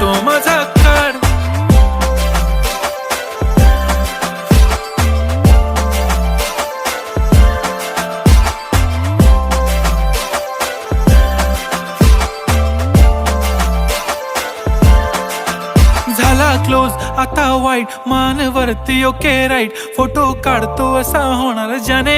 तो माझा काढ झाला क्लोज आता वाईट मानवरती ओके राईट फोटो काढतो असा होणार ज्याने